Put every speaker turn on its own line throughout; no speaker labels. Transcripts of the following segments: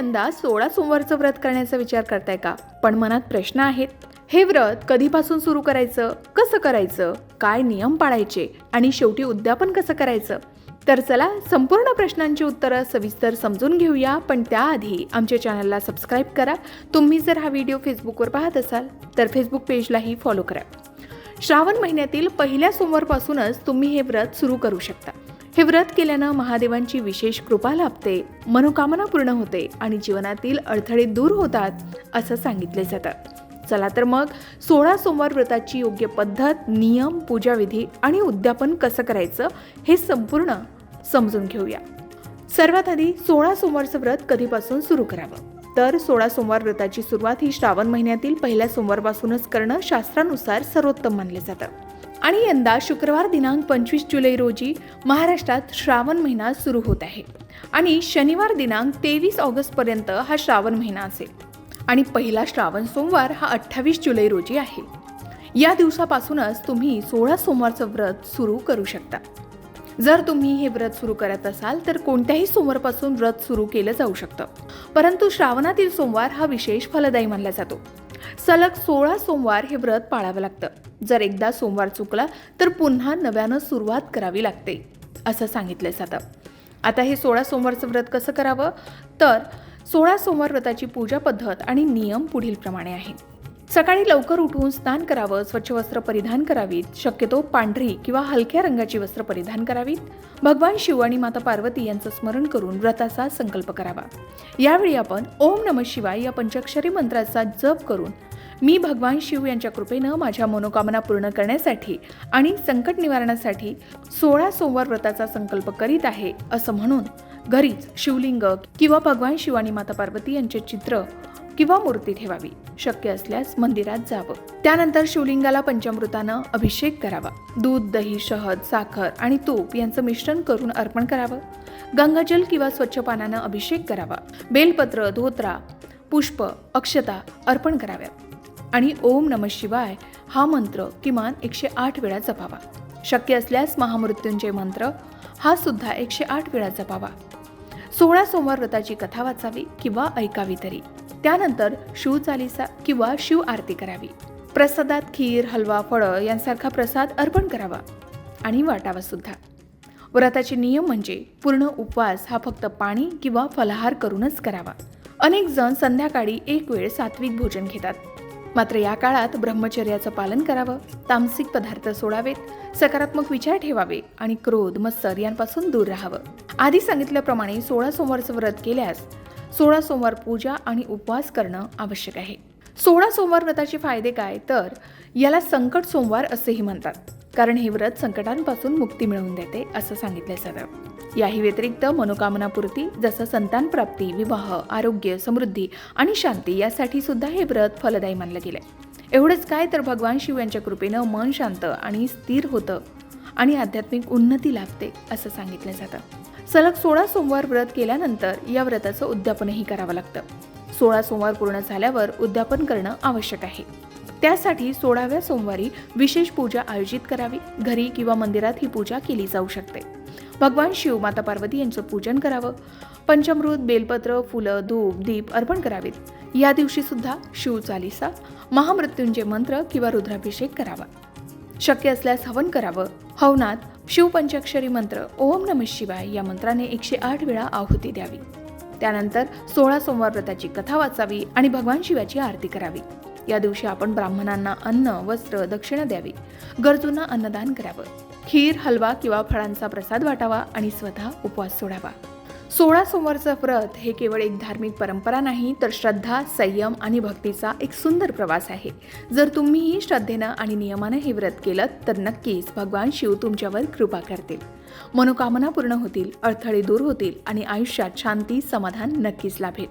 यंदा सोळा सोमवारचं व्रत करण्याचा विचार करताय का? पण मनात प्रश्न आहेत. हे व्रत कधीपासून सुरू करायचं? कसं करायचं? काय नियम पाळायचे? आणि शेवटी उद्यापन कसं करायचं? तर चला संपूर्ण प्रश्नांची उत्तरं सविस्तर समजून घेऊया पण त्याआधी आमच्या चॅनलला सबस्क्राईब करा. तुम्ही जर हा व्हिडिओ फेसबुकवर पाहत असाल तर फेसबुक पेजलाही फॉलो करा. श्रावण महिन्यातील पहिल्या सोमवारपासूनच तुम्ही हे व्रत सुरू करू शकता. हे व्रत केल्यानं महादेवांची विशेष कृपा लाभते मनोकामना पूर्ण होते आणि जीवनातील अडथळे दूर होतात असं सांगितले जातं. चला तर मग सोळा सोमवार व्रताची योग्य पद्धत नियम पूजाविधी आणि उद्यापन कसं करायचं हे संपूर्ण समजून घेऊया. सर्वात आधी सोळा सोमवारचं व्रत कधीपासून सुरू करावं? तर सोळा सोमवार व्रताची सुरुवात ही श्रावण महिन्यातील पहिल्या सोमवारपासूनच करणं शास्त्रानुसार सर्वोत्तम मानले जातं. आणि यंदा शुक्रवार दिनांक पंचवीस जुलै रोजी महाराष्ट्रात श्रावण महिना सुरू होत आहे. आणि शनिवार दिनांक तेवीस ऑगस्टपर्यंत हा श्रावण महिना असेल. आणि पहिला श्रावण सोमवार हा अठ्ठावीस जुलै रोजी आहे. या दिवसापासूनच तुम्ही सोळा सोमवारचं व्रत सुरू करू शकता. जर तुम्ही हे व्रत सुरू करत असाल तर कोणत्याही सोमवारपासून व्रत सुरू केलं जाऊ शकतं. परंतु श्रावणातील सोमवार हा विशेष फलदायी मानला जातो. सलग सोळा सोमवार हे व्रत पाळावं लागतं. जर एकदा सोमवार चुकला तर पुन्हा नव्यानं सुरुवात करावी लागते असं सांगितलं जातं आता हे सोळा सोमवारचं व्रत कसं करावं? तर सोळा सोमवार व्रताची पूजा पद्धत आणि नियम पुढीलप्रमाणे आहे. सकाळी लवकर उठून स्नान करावं स्वच्छ वस्त्र परिधान करावीत. शक्यतो पांढरी किंवा हलक्या रंगाची वस्त्र परिधान करावीत. भगवान शिव आणि माता पार्वती यांचं स्मरण करून व्रताचा संकल्प करावा. यावेळी आपण ओम नम शिवाय या पंचाक्षरी मंत्राचा जप करून मी भगवान शिव यांच्या कृपेनं माझ्या मनोकामना पूर्ण करण्यासाठी आणि संकट निवारणासाठी सोळा सोमवार व्रताचा संकल्प करीत आहे असं म्हणून घरीच शिवलिंग किंवा भगवान शिव आणि माता पार्वती यांचे चित्र किंवा मूर्ती ठेवावी. शक्य असल्यास मंदिरात जावं. त्यानंतर शिवलिंगाला पंचामृतानं अभिषेक करावा. दूध दही शहद साखर आणि तूप यांचं मिश्रण करून अर्पण करावं. गंगाजल किंवा स्वच्छ पानानं अभिषेक करावा. बेलपत्र धोत्रा पुष्प अक्षता अर्पण कराव्यात. आणि ओम नम शिवाय हा मंत्र किमान एकशे आठ वेळा जपावा. शक्य असल्यास महामृत्यूंचे मंत्र हा सुद्धा एकशे आठ वेळा जपावा. सोळा सोमवार व्रताची कथा वाचावी किंवा ऐकावी तरी. त्यानंतर शिव चालीसा किंवा शिव आरती करावी. प्रसादात खीर हलवा फळं यांसारखा प्रसाद अर्पण करावा आणि वाटावा सुद्धा. व्रताचे नियम म्हणजे पूर्ण उपवास हा फक्त पाणी किंवा फलाहार करूनच करावा. अनेक जण संध्याकाळी एक वेळ सात्विक भोजन घेतात. मात्र या काळात ब्रह्मचर्याचं पालन करावं तामसिक पदार्थ सोडावेत सकारात्मक विचार ठेवावे आणि क्रोध मत्सर यांपासून दूर राहावं. आधी सांगितल्याप्रमाणे सोळा सोमवारचं व्रत केल्यास सोळा सोमवार पूजा आणि उपवास करणं आवश्यक आहे. सोळा सोमवार व्रताचे फायदे काय? तर याला संकट सोमवार असेही म्हणतात. कारण हे व्रत संकटांपासून मुक्ती मिळवून देते असं सांगितलं जातं याही व्यतिरिक्त मनोकामनापूर्ती जसं संतान प्राप्ती विवाह आरोग्य समृद्धी आणि शांती यासाठी सुद्धा हे व्रत फलदायी मानलं गेलंय. एवढंच काय तर भगवान शिव यांच्या कृपेनं मन शांत आणि स्थिर होतं आणि आध्यात्मिक उन्नती लाभते असं सांगितलं जातं. सलग सोळा सोमवार व्रत केल्यानंतर या व्रताचं उद्यापनही करावं लागतं. सोळा सोमवार पूर्ण झाल्यावर उद्यापन करणं आवश्यक आहे. त्यासाठी सोळाव्या सोमवारी विशेष पूजा आयोजित करावी. घरी किंवा मंदिरात ही पूजा केली जाऊ शकते. भगवान शिव माता पार्वती यांचं पूजन करावं. पंचमृत बेलपत्र फुलं धूप दीप अर्पण करावेत. या दिवशी सुद्धा शिव चालिसा महामृत्युंजय मंत्र किंवा रुद्राभिषेक करावा. शक्य असल्यास हवन करावं. हवनात शिवपंचाक्षरी मंत्र ओम नम शिवाय या मंत्राने एकशे आठ वेळा आहुती द्यावी. त्यानंतर सोळा सोमवार व्रताची कथा वाचावी आणि भगवान शिवाची आरती करावी. या दिवशी आपण ब्राह्मणांना अन्न वस्त्र दक्षिणा द्यावी. गरजूंना अन्नदान करावं. खीर हलवा किंवा फळांचा प्रसाद वाटावा आणि स्वतः उपवास सोडावा. सोळा सोमवारचं व्रत हे केवळ एक धार्मिक परंपरा नाही तर श्रद्धा संयम आणि भक्तीचा एक सुंदर प्रवास आहे. जर तुम्हीही श्रद्धेनं आणि नियमानं हे व्रत केलं तर नक्कीच भगवान शिव तुमच्यावर कृपा करतील. मनोकामना पूर्ण होतील अडथळे दूर होतील आणि आयुष्यात शांती समाधान नक्कीच लाभेल.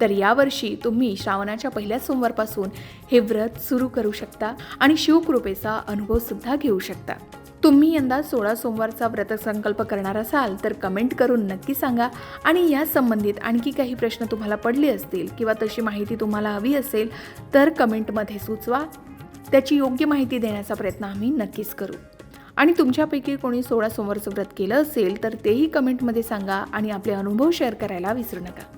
तर यावर्षी तुम्ही श्रावणाच्या पहिल्या सोमवारपासून हे व्रत सुरू करू शकता आणि शिवकृपेचा अनुभव सुद्धा घेऊ शकता. तुम्ही यंदा सोळा सोमवारचा व्रतसंकल्प करणार असाल तर कमेंट करून नक्की सांगा. आणि या संबंधित आणखी काही प्रश्न तुम्हाला पडले असतील किंवा तशी माहिती तुम्हाला हवी असेल तर कमेंटमध्ये सुचवा. त्याची योग्य माहिती देण्याचा प्रयत्न आम्ही नक्कीच करू. आणि तुमच्यापैकी कोणी सोळा सोमवारचं व्रत केलं असेल तर तेही कमेंटमध्ये सांगा आणि आपले अनुभव शेअर करायला विसरू नका.